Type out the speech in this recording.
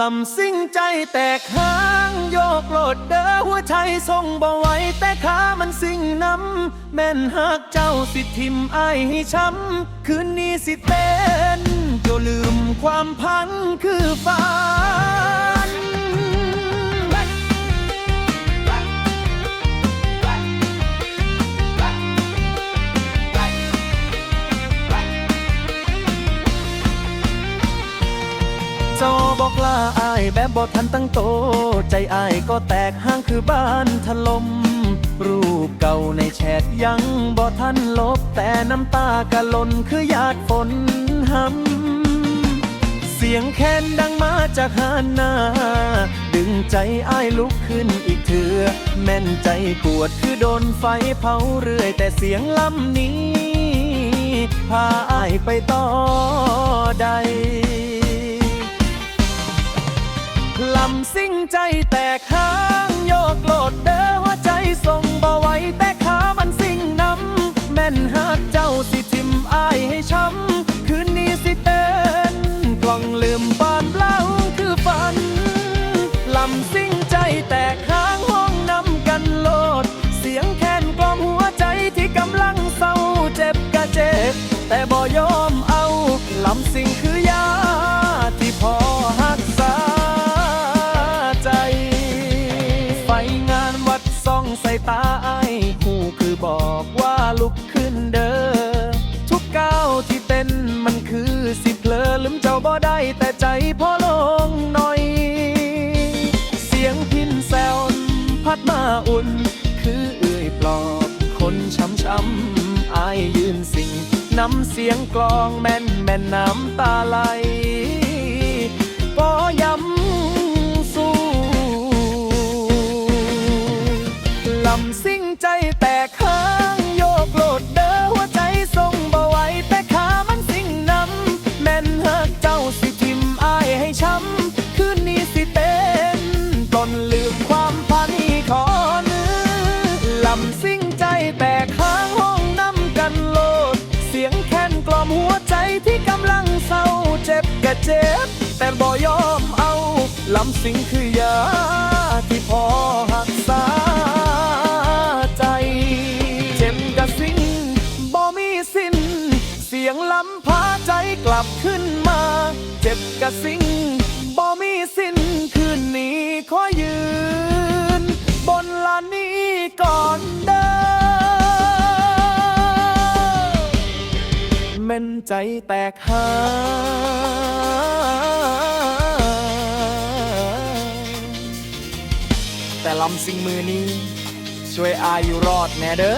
ลำซิ่งใจแตกหางโยกโลดเด้อหัวใจทรงบ่ไหวแต่ขามันสิ่งนำแม่นหากเจ้าสิทิมไอให้ช้ำ คืนนี้สิเต้นอย่าลืมความพันคือฝัน เจ้าบอกลาอายแบบบ่ทันตั้งโต ใจอายก็แตกห้างคือบ้านถลม่มรูปเก่าในแชทยังบ่ทันลบ แต่น้ำตากะลนคือหยาดฝนหำ เสียงแค้นดังมาจากหานนา ดึงใจอ้ายลุกขึ้นอีกเถือ แม่นใจปวดคือโดนไฟเผาเรื่อย แต่เสียงลำนี้ พาอ้ายไปต่อใด ใจแตกห้างโยกโลดเด้อหัวใจทรงบ่ไหวแต่ขามันสิ่งนำแม่นหากเจ้าสิทิมอายให้ช้ำคืนนี้สิเต้นกล่องลืมบานเล่าคือฝันลำซิ่งใจแตกห้างห้องนำกันโลด เสียงแค้นกล่อมหัวใจที่กำลังเศร้าเจ็บกะเจ็บ แต่บ่ยอมเอาลำซิ่งคือยาที่พอ ลุกขึ้นเด้อทุกก้าวที่เต้นมันคือสิเพลอลืมเจ้าบ่ได้แต่ใจพอลงหน่อย เสียงพินแซวพัดมาอุ่น คือเอื่อยปลอบคนช้ำช้ำอายยืนสิ่งน้ำเสียงกลองแม่นแม่นน้ำตาไหลปอย้ำสู้ลำซิ่ เจ็บ แต่บ่ยอมเอา ลำซิ่งคือยาที่พอหักษาใจ เจ็บกระสิ่งบ่มีสิ้น เสียงลำพาใจกลับขึ้นมา เจ็บกระสิ่งบ่มีสิ้นคืนนี้ขอยืน บนลานนี้ก่อนเด้อแม่นใจแตกหา แต่ลำสิ่งมือนี้ ช่วยอายุรอดแน่เด้อ